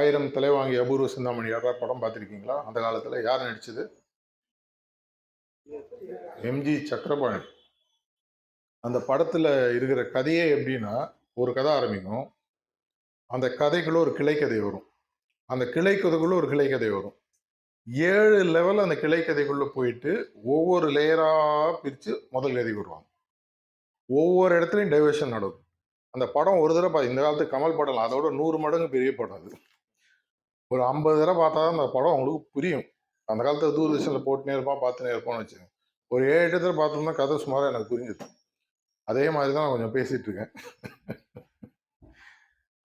ஆயிரம் தலை வாங்கி அபூர்வ சிந்தாமணி யாராவது படம் பார்த்துருக்கீங்களா? அந்த காலத்தில் யார் நடிச்சது? எம்ஜி சக்கரபாணி. அந்த படத்தில் இருக்கிற கதையே எப்படின்னா ஒரு கதை ஆரம்பிக்கும். அந்த கதைக்குள்ள ஒரு கிளைக்கதை வரும். அந்த கிளைக்கதைக்குள்ள ஒரு கிளைக்கதை வரும். ஏழு லெவல் அந்த கிளைக்கதைக்குள்ளே போயிட்டு ஒவ்வொரு லேயராக பிரித்து முதல் கதைக்கு வருவாங்க. ஒவ்வொரு இடத்துலையும் டைவர்ஷன் நடக்கும். அந்த படம் ஒரு தடவை இந்த காலத்து கமல் படம் அதோட நூறு மடங்கு பெரிய படம் அது. ஒரு ஐம்பது தடவை பார்த்தா தான் அந்த படம் அவங்களுக்கு புரியும். அந்த காலத்தில் தூர்தர்ஷனில் போட்டுனே இருப்பான் பார்த்துனே இருப்பான்னு வச்சுக்கோங்க. ஒரு ஏழு எட்டு தடவை பார்த்தோம்னா கதை சுமாராக எனக்கு புரிஞ்சுது. அதே மாதிரி தான் நான் கொஞ்சம் பேசிகிட்டு இருக்கேன்.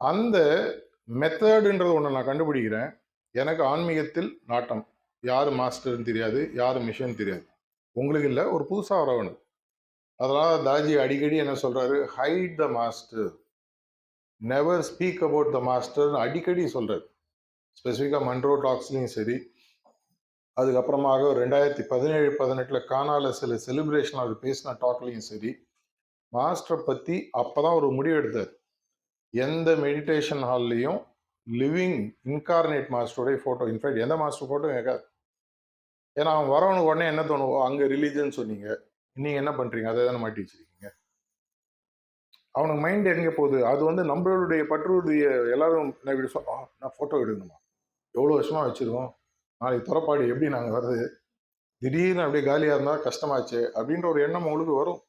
அந்த மெத்தடுன்றது ஒன்று நான் கண்டுபிடிக்கிறேன். எனக்கு ஆன்மீகத்தில் நாட்டம். யார் மாஸ்டர்னு தெரியாது யார் மிஷன் தெரியாது. உங்களுக்கு இல்லை ஒரு புதுசாக வரவனுக்கு அதனால் தாஜி அடிக்கடி என்ன சொல்கிறாரு hide the master never speak about the மாஸ்டர்னு அடிக்கடி சொல்கிறார் ஸ்பெசிஃபிக்காக மன்ரோ டாக்ஸ்லையும் சரி. அதுக்கப்புறமாக ரெண்டாயிரத்தி பதினேழு பதினெட்டில் காணால சில செலிப்ரேஷன் அவர் பேசின டாக்லையும் சரி. மாஸ்டரை பற்றி அப்போ தான் ஒரு முடிவு எடுத்தார். எந்த மெடிடேஷன் ஹால்லையும் லிவிங் இன்கார்னேட் மாஸ்டருடைய ஃபோட்டோ இன்ஃபேக்ட் எந்த மாஸ்டர் ஃபோட்டோ கேட்காது ஏன்னா அவன் வரவனுக்கு உடனே என்ன தோணும் அங்கே ரிலீஜன் சொன்னீங்க. நீங்கள் என்ன பண்ணுறீங்க அதை தானே மாட்டி வச்சிருக்கீங்க. அவனுக்கு மைண்ட் எங்கே போகுது? அது வந்து நம்மளுடைய பற்றுடைய எல்லாரும் நான் இப்படி சொல் நான் ஃபோட்டோ எடுக்கணுமா? எவ்வளோ வருஷமாக வச்சுருக்கோம்? நாளைக்கு துறப்பாடு எப்படி நாங்கள் வருது? திடீர்னு அப்படியே காலியாக இருந்தால் கஷ்டமாச்சு அப்படின்ற ஒரு எண்ணம் உங்களுக்கு வரும்.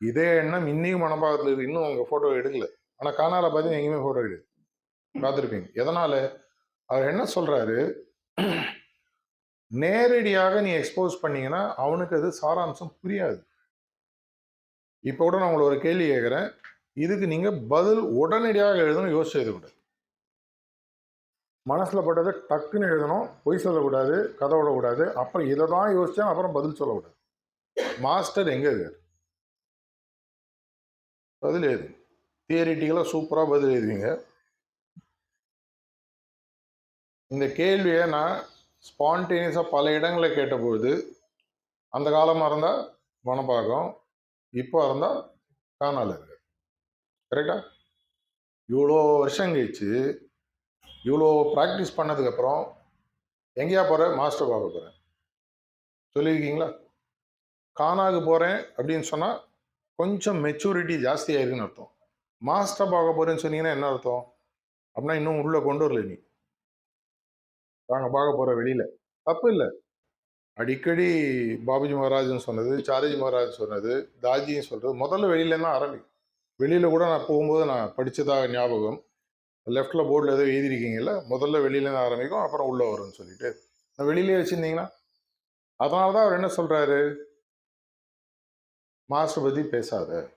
இதே எண்ணம் இன்னையும் மனப்பாகத்தில் இருக்குது இன்னும் உங்கள் ஃபோட்டோ எடுக்கல. ஆனால் காணால பார்த்தீங்க எங்கேயுமே ஃபோட்டோ எடு பார்த்துருப்பீங்க. எதனால? அவர் என்ன சொல்றாரு? நேரடியாக நீ எக்ஸ்போஸ் பண்ணீங்கன்னா அவனுக்கு அது சாராம்சம் புரியாது. இப்போ கூட நான் உங்களை ஒரு கேள்வி கேட்குறேன். இதுக்கு நீங்க பதில் உடனடியாக எழுதணும் யோசிச்சு எழுதக்கூடாது மனசில் பட்டதை டக்குன்னு எழுதணும் பொய் சொல்லக்கூடாது கதை விடக்கூடாது. அப்புறம் இதை தான் யோசித்தேன் அப்புறம் பதில் சொல்லக்கூடாது. மாஸ்டர் எங்கே இருக்காரு? பதில் எழுது. தியரிட்டிக்கலாக சூப்பராக பதில் எழுதுவீங்க. இந்த கேள்வியை நான் ஸ்பான்டேனியஸாக பல இடங்களில் கேட்டபோது அந்த காலமாக இருந்தால் வனப்பாகம் இப்போ இருந்தால் காணால. இருக்கு கரெக்டா இவ்வளோ வருஷம் கழிச்சு இவ்வளோ ப்ராக்டிஸ் பண்ணதுக்கப்புறம் எங்கேயா போகிற மாஸ்டர் பார்க்க போகிறேன் சொல்லியிருக்கீங்களா? காணாக்கு போகிறேன் அப்படின்னு சொன்னால் கொஞ்சம் மெச்சூரிட்டி ஜாஸ்தி ஆயிருக்குன்னு அர்த்தம். மாஸ்டர் பார்க்க போகிறேன்னு சொன்னீங்கன்னா என்ன அர்த்தம்? அப்படின்னா இன்னும் உள்ளே கொண்டு வரல நீ. நாங்கள் பார்க்க போகிற வெளியில். தப்பு இல்லை. அடிக்கடி பாபுஜி மகாராஜன் சொன்னது சாரிஜி மகாராஜ் சொன்னது தாஜியும் சொல்கிறது முதல்ல வெளியில தான் ஆரம்பிக்கும் வெளியில் கூட நான் போகும்போது நான் படித்ததாக ஞாபகம். லெஃப்டில் போர்டில் ஏதோ எழுதிருக்கீங்கல்ல முதல்ல வெளியிலேருந்து ஆரம்பிக்கும் அப்புறம் உள்ளே வரும்னு சொல்லிட்டு. நான் வெளியிலே வச்சுருந்தீங்கன்னா அதனால தான் அவர் என்ன சொல்கிறாரு மாஸ்டர் பற்றி பேசாத.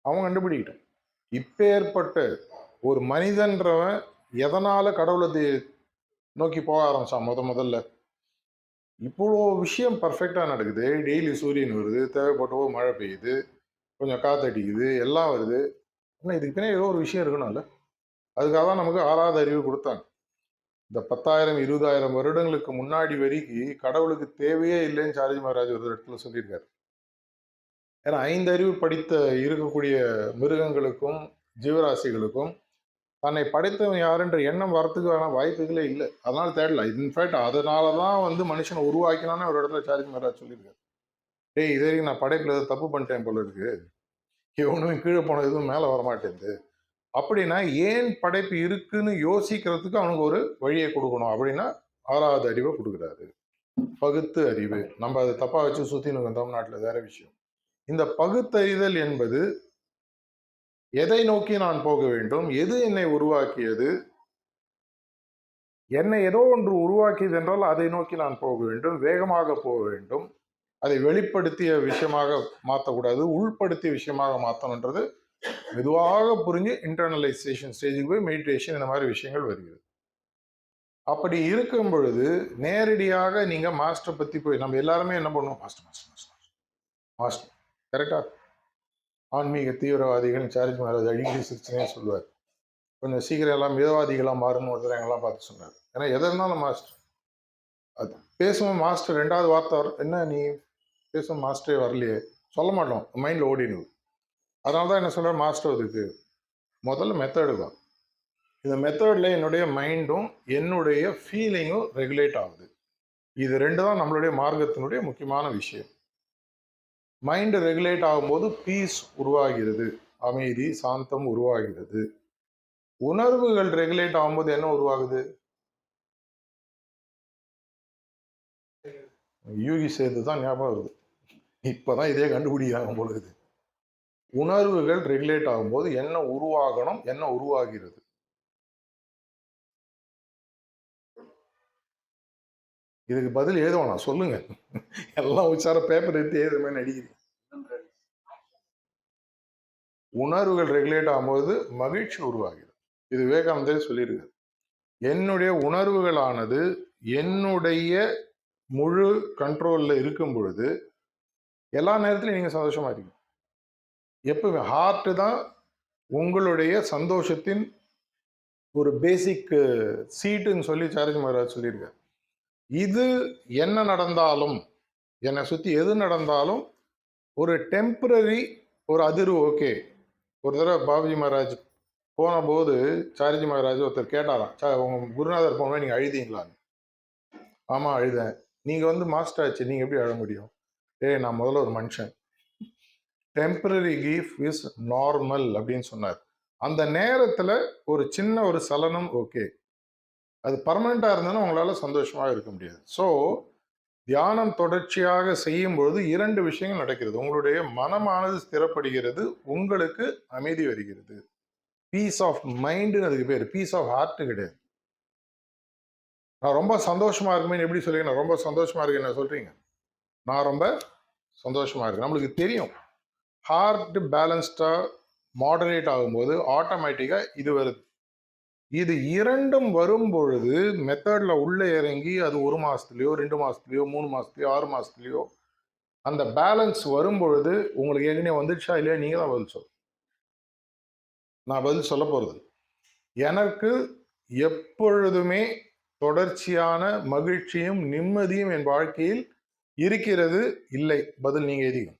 அவன் கண்டுபிடிக்கிட்டான். இப்போ ஏற்பட்ட ஒரு மனிதன்றவன் எதனால் கடவுளை தி- நோக்கி போக ஆரம்பிச்சான் முத முதல்ல? இவ்வளோ விஷயம் பர்ஃபெக்டாக நடக்குது. டெய்லி சூரியன் வருது தேவைப்பட்டவோ மழை பெய்யுது கொஞ்சம் காத்தடிக்குது எல்லாம் வருது. ஆனால் இதுக்கு பின்னே ஏதோ ஒரு விஷயம் இருக்கணும்ல? அதுக்காக தான் நமக்கு ஆறாவது அறிவு கொடுத்தாங்க. இந்த பத்தாயிரம் இருபதாயிரம் வருடங்களுக்கு முன்னாடி வரைக்கும் கடவுளுக்கு தேவையே இல்லைன்னு சாரஜி மகாராஜ் ஒரு இடத்துல சொல்லியிருக்காரு. ஏன்னா ஐந்து அறிவு படித்த இருக்கக்கூடிய மிருகங்களுக்கும் ஜீவராசிகளுக்கும் தன்னை படைத்தவன் யாருன்ற எண்ணம் வரத்துக்கான வாய்ப்புகளே இல்லை. அதனால தேடல. இன்ஃபேக்ட் அதனால தான் வந்து மனுஷனை உருவாக்கினான்னு ஒரு இடத்துல சார்ஜ் மகாராஜ் சொல்லியிருக்காரு. டேய் இது வரைக்கும் நான் படைப்பில் ஏதோ தப்பு பண்ணிட்டேன் போல இருக்கு. இவனும் கீழே போன எதுவும் மேலே வரமாட்டேங்குது. அப்படின்னா ஏன் படைப்பு இருக்குன்னு யோசிக்கிறதுக்கு அவனுக்கு ஒரு வழியை கொடுக்கணும் அப்படின்னா ஆறாவது அறிவை கொடுக்குறாரு. பகுத்து அறிவு. நம்ம அதை தப்பா வச்சு சுத்தின்னு வந்தோம் வேற விஷயம். இந்த பகுத்தறிதல் என்பது எதை நோக்கி நான் போக வேண்டும்? எது என்னை உருவாக்கியது? என்னை ஏதோ ஒன்று உருவாக்கியது என்றால் அதை நோக்கி நான் போக வேண்டும் வேகமாக போக வேண்டும். அதை வெளிப்படுத்திய விஷயமாக மாற்றக்கூடாது உள்படுத்திய விஷயமாக மாற்றணுன்றது மெதுவாக புரிஞ்சு இன்டர்னலைசேஷன் ஸ்டேஜுக்கு போய் மெடிடேஷன் இந்த மாதிரி விஷயங்கள் வருகிறது. அப்படி இருக்கும் பொழுது நேரடியாக நீங்கள் மாஸ்டர் பற்றி போய் நம்ம எல்லாருமே என்ன பண்ணுவோம்? மாஸ்டர் மாஸ்டர் மாஸ்டர் மாஸ்டர் கரெக்டாக ஆன்மீக தீவிரவாதிகள் சார்ஜ் மகாராஜ் அடிக்கடி சிரிச்சனே சொல்லுவார். கொஞ்சம் சீக்கிரம் எல்லாம் மிதவாதிகளாக மாறணும் ஒருத்தர் எங்கெல்லாம் பார்த்து சொன்னார். ஏன்னா எதை இருந்தாலும் மாஸ்டர் அது பேசுவோம் மாஸ்டர் ரெண்டாவது வார்த்தை என்ன நீ? பேசும் மாஸ்டரே வரலையே. சொல்ல மாட்டோம். மைண்டில் ஓடிடுது அதனால தான் என்ன சொல்கிற மாஸ்டர் இதுக்கு முதல்ல மெத்தடு தான். இந்த மெத்தடில் என்னுடைய மைண்டும் என்னுடைய ஃபீலிங்கும் ரெகுலேட் ஆகுது. இது ரெண்டு தான் நம்மளுடைய மார்க்கத்தினுடைய முக்கியமான விஷயம். மைண்டு ரெகுலேட் ஆகும்போது பீஸ் உருவாகிறது. அமைதி சாந்தம் உருவாகிறது. உணர்வுகள் ரெகுலேட் ஆகும்போது என்ன உருவாகுது? யூகி சேர்த்து தான் ஞாபகம் வருது. இப்போதான் இதே கண்டுபிடிக்கிறாங்க பொழுது உணர்வுகள் ரெகுலேட் ஆகும்போது என்ன உருவாகணும் என்ன உருவாகிறது? இதுக்கு பதில் எழுதுவானா சொல்லுங்க. எல்லாம் உச்சார பேப்பர் எடுத்து எழுதுமே மாதிரி நடிக்கிறீங்க உணர்வுகள் ரெகுலேட் ஆகும்போது மகிழ்ச்சி உருவாகிறது. இது விவேகானந்தே சொல்லியிருக்காரு. என்னுடைய உணர்வுகளானது என்னுடைய முழு கண்ட்ரோல்ல இருக்கும் பொழுது எல்லா நேரத்துலையும் நீங்க சந்தோஷமா இருக்கீங்க எப்பவுமே ஹார்ட்டு தான் உங்களுடைய சந்தோஷத்தின் ஒரு பேசிக் சீட்டுன்னு சொல்லி சாரஜி மகாராஜ் சொல்லியிருக்கார். இது என்ன நடந்தாலும் என்னை சுற்றி எது நடந்தாலும் ஒரு டெம்பரரி ஒரு அதிர்வு ஓகே ஒரு தடவை பாபுஜி மகாராஜ் போன போது சாரிஜி மகாராஜ் ஒருத்தர் கேட்டாராம் சா உங்கள் குருநாதர் போனவே நீங்கள் அழுதிங்களான்னு? ஆமாம் அழுதேன். நீங்கள் வந்து மாஸ்டர் ஆச்சு. நீங்கள் எப்படி அழ முடியும்? ஏய் நான் முதல்ல ஒரு மனுஷன். டெம்பரரி கிஃப் இஸ் நார்மல் அப்படின்னு சொன்னார். அந்த நேரத்தில் ஒரு சின்ன ஒரு சலனம் ஓகே அது பர்மனெண்ட்டாக இருந்ததுன்னா உங்களால் சந்தோஷமாக இருக்க முடியாது. ஸோ தியானம் தொடர்ச்சியாக செய்யும் பொழுது இரண்டு விஷயங்கள் நடக்கிறது. உங்களுடைய மனமானது ஸ்திரப்படுகிறது உங்களுக்கு அமைதி வருகிறது. பீஸ் ஆஃப் மைண்டுன்னு அதுக்கு பேர். பீஸ் ஆஃப் ஹார்ட் கிடையாது. நான் ரொம்ப சந்தோஷமா இருக்குமே எப்படி சொல்லுங்க நான் ரொம்ப சந்தோஷமா இருக்கேன் சொல்றீங்க? நான் ரொம்ப சந்தோஷமா இருக்கேன். நம்மளுக்கு தெரியும். ஹார்ட் பேலன்ஸ்டாக மாடரேட் ஆகும்போது ஆட்டோமேட்டிக்காக இது வருது. இது இரண்டும் வரும் பொழுது மெத்தடில் உள்ளே இறங்கி அது ஒரு மாதத்துலேயோ ரெண்டு மாதத்துலேயோ மூணு மாதத்துலையோ ஆறு மாதத்துலேயோ அந்த பேலன்ஸ் வரும் பொழுது உங்களுக்கு ஏற்கனவே வந்துடுச்சா இல்லையா? நீங்கள் தான் பதில் சொல்லணும். நான் பதில் சொல்ல போகிறது எனக்கு எப்பொழுதுமே தொடர்ச்சியான மகிழ்ச்சியும் நிம்மதியும் என் வாழ்க்கையில் இருக்கிறது இல்லை. பதில் நீங்கள் எதிகம்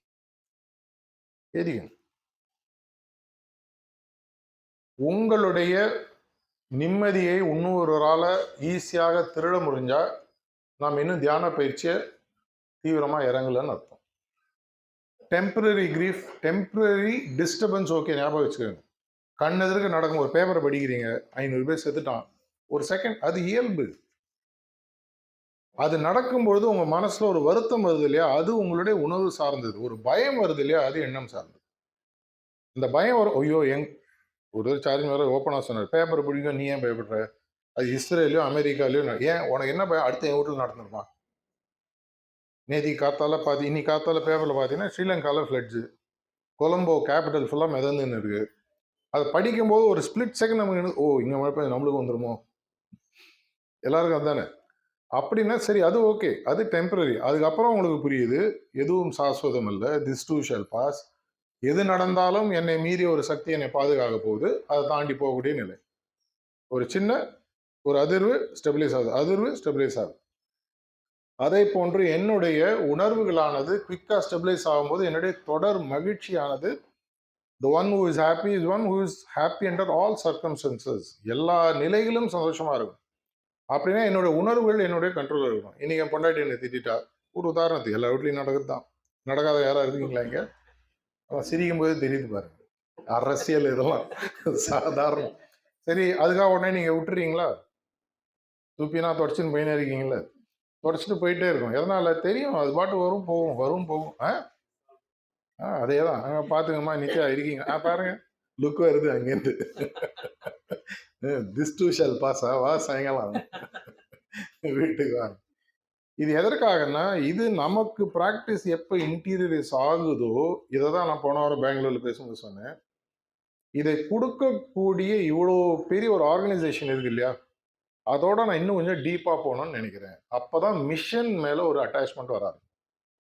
எரியும் உங்களுடைய நிம்மதியை இன்னொருவரால் ஈஸியாக திருட முடிஞ்சால் நாம் இன்னும் தியான பயிற்சியை தீவிரமாக இறங்கலன்னு அர்த்தம். Temporary grief temporary disturbance okay ஞாபகம் வச்சுக்கோங்க. கண் எதிர்க்க நடக்கும் ஒரு பேப்பரை படிக்கிறீங்க ஐநூறு பேர் செத்துட்டான் ஒரு செகண்ட் அது இயல்பு. அது நடக்கும்பொழுது உங்கள் மனசில் ஒரு வருத்தம் வருது இல்லையா? அது உங்களுடைய உணர்வு சார்ந்தது. ஒரு பயம் வருது இல்லையா? அது எண்ணம் சார்ந்தது. இந்த பயம் வரும் ஐயோ எங் ஒரு சார்ஜ் வர ஓப்பனாக சொன்னார். பேப்பர் பிடிக்கும் நீ ஏன் பயப்படுற? அது இஸ்ரேலையோ அமெரிக்காலையோ ஏன் உனக்கு என்ன பயம்? அடுத்த என் வீட்டில் நடந்துருமா? நேதி காத்தால பார்த்து இன்னி காத்தால பேப்பரில் பார்த்தீங்கன்னா ஸ்ரீலங்காவில் ஃப்ளட்ஸு கொலம்போ கேபிட்டல் ஃபுல்லாக மிதந்துன்னு இருக்கு. அதை படிக்கும்போது ஒரு ஸ்பிளிட் செகண்ட் நமக்கு என்ன- ஓ இங்கே மழை பெய்யுது, நம்மளுக்கு வந்துருமோ? எல்லாருக்கும் அதுதானே அப்படின்னா சரி அது ஓகே. அது டெம்பரரி அதுக்கப்புறம் உங்களுக்கு புரியுது எதுவும் சாஸ்வதம் இல்லை. திஸ் டூ ஷால் பாஸ் எது நடந்தாலும் என்னை மீறி ஒரு சக்தி என்னை பாதுகாக்க போகுது. அதை தாண்டி போகக்கூடிய நிலை. ஒரு சின்ன ஒரு அதிர்வு ஸ்டெபிலைஸ் ஆகுது. அதிர்வு ஸ்டெபிலைஸ் ஆகுது. அதே போன்று என்னுடைய உணர்வுகளானது குவிக்காக ஸ்டெபிலைஸ் ஆகும்போது என்னுடைய தொடர் மகிழ்ச்சியானது the one who is happy is one who is happy under all circumstances எல்லா நிலைகளும் சந்தோஷமாக இருக்கும். அப்படின்னா என்னோட உணர்வுகள் என்னுடைய கண்ட்ரோலில் இருக்கும் இன்னைக்கு என் பொண்டாட்டி என்னை திட்டா ஒரு உதாரணத்துக்கு எல்லா வீட்லையும் நடக்குது தான் நடக்காத யாராக இருக்கீங்களா இங்கே? அவன் சிரிக்கும் போது தெரியுது பாருங்க. அரசியல் இதெல்லாம் சாதாரணம். சரி அதுக்காக உடனே நீங்கள் விட்டுறீங்களா? துப்பினா தொடச்சின்னு போயினே இருக்கீங்களே தொடச்சிட்டு போயிட்டே இருக்கும் எதனால? தெரியும். அது பாட்டு வரும் போகும். வரும் போகும். ஆ? ஆ அதே தான் அங்கே பார்த்துங்கம்மா நிச்சயம் இருக்கீங்க. ஆ பாருங்கள் லுக் வருது அங்கேருந்து. திஸ் டூ ஷால் பாஸ் வா சாயங்காலம் வீட்டுக்கு வாங்க. இது எதற்காகன்னா இது நமக்கு ப்ராக்டிஸ் எப்போ இன்டீரியரைஸ் ஆகுதோ இதை தான் நான் போன வாரம் பெங்களூர்ல பேசும்போது சொன்னேன். இதை கொடுக்கக்கூடிய இவ்வளோ பெரிய ஒரு ஆர்கனைசேஷன் இருக்கு இல்லையா? அதோட நான் இன்னும் கொஞ்சம் டீப்பாக போகணும்னு நினைக்கிறேன். அப்போ தான் மிஷன் மேலே ஒரு அட்டாச்மெண்ட் வராது.